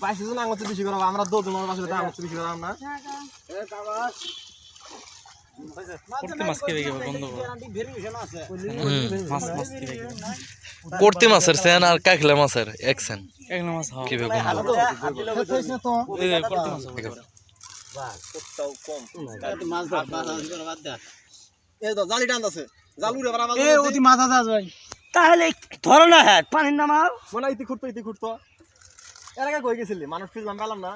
বাইশ জন আঙুল বেশি করাবো আমরা দো তোমার বাসে আঙুল বেশি করাম না। করতে মাছ কেবে গেবে বন্ধ করো। মাছ মাছ কেবে গেবে। করতে মাছের সেন আর কাকলে মাছের এক সেন। একলা মাছ কীভাবে বন্ধ এই যে করতে মাছ হবে। এই তো জালি টান আছে। ভাই। তাহলে ধরো না হ্যাঁ পানির নামাও। মনে ইতি খুঁড়তো ইতি খুঁড়তো। এর আগে কই গেছিলি? মানুষ ফিরলাম পেলাম না।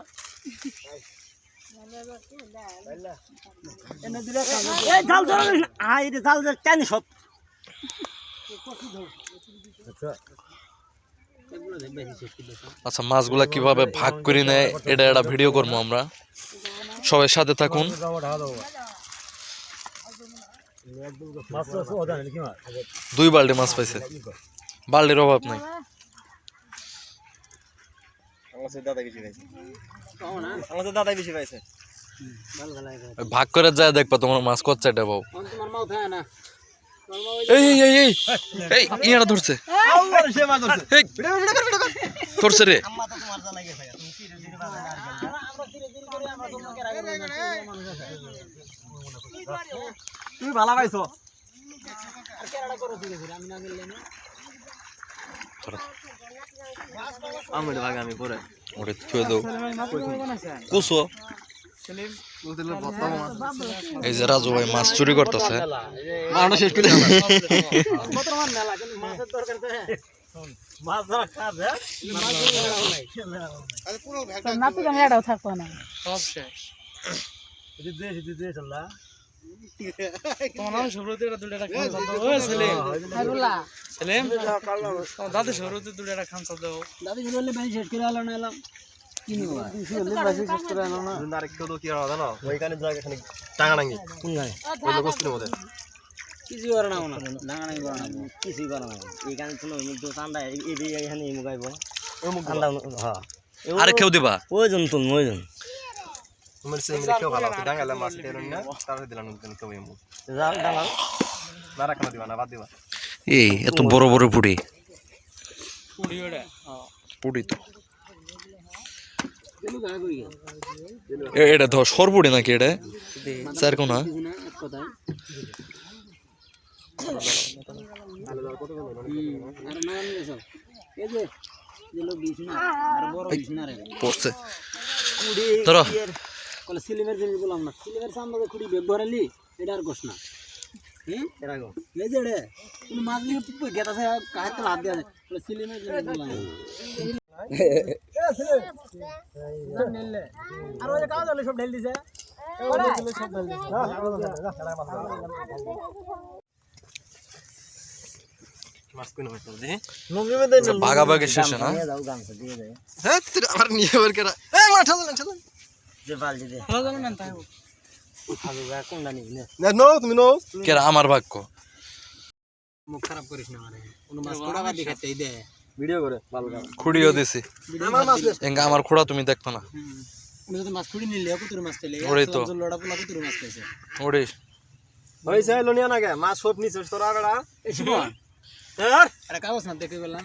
জাল ধরো আই রে জাল জাল টানি সব? আচ্ছা মাছগুলা কীভাবে ভাগ করে নেয় এটা একটা ভিডিও করব আমরা। সবাই সাথে থাকুন। দুই বাল্টি মাছ পাইছে। বাল্টির অভাব নাই। ভাগ করে যায় দেখবা, তোমার মাছ কত চাইটা পাও এই এই এই এই, ইয়ারা ধরছে। ধরছে রে। আমরা তুমি ভালো পাইছো। আমি ভাগে পরে। ওরে থুয়ে দাও। কুসো। এই যে রাজু ভাই মাছ চুরি করতেছে। শেষ করে মাছের দরকার তো হ্যাঁ? মাছ ধরা খাব হ্যাঁ নাতি আমি এটাও থাকব না। সব শেষ। এদি দে এদি দে চল্লা তোমার নাম শুরুতে এটা দুটো একটা খামসা দাও ওই সেলিম। হারুলা সেলিম? তোমার দাদি শুরুতে দুটো একটা দাও দাদি বেশি শেষ করে আলো না এলাম। জানো? খানি ওই কিছু করে না না করে না কিছু করে না এইখানে শুনো তো ঠান্ডা এই এই এখানে মুগাইব ওই মুখ ঠান্ডা হ্যাঁ। আরে কেউ দিবা? ওইজন তো ওইজন তোমার সেই মিলে কেউ ভালো টাঙালে মাছ তেরুন না তারপরে দিলাম নতুন কেউ এমু জাল ডাঙাল না রাখা দিবা না বাদ দিবা এই এত বড় বড় পুড়ি পুড়ি তো এটা ধর সরপুড়ি নাকি এটা চার কোনা ধরো। কলে সিলিমের জিনিস বললাম না। সিলিমের সামনে কুড়ি বেগ ভরালি এটা আর কোশ না। হুম? এর আগে এই যে রে তুমি মাছ নিয়ে গেতা সে কাহে তো হাত দেয়া কলে সিলিমের জিনিস বললাম আর ওই কাজ হলে সব ঢেল দিছে। সব ঢেল মাছ কোন মাছ দে নমিমে দেন ভাগাভাগি শেষে না? হ্যাঁ আমার নিয়ে বের করা আমার ভাগ্য? মুখ খারাপ করিস না ভিডিও করে খুঁড়িও দিছি। আমার মাছ খোড়া তুমি দেখতো না। মাছ খুঁড়ি নিলে কুতুর মাছ পেলে ওরে তো। লড়া পোলা কুতুর মাছ পেয়েছে ওরে। হইছে লনিয়া না গে মাছ সব নিছে তোরা বেড়া এই শুভ আরে কাগজ না দেখে গেলাম।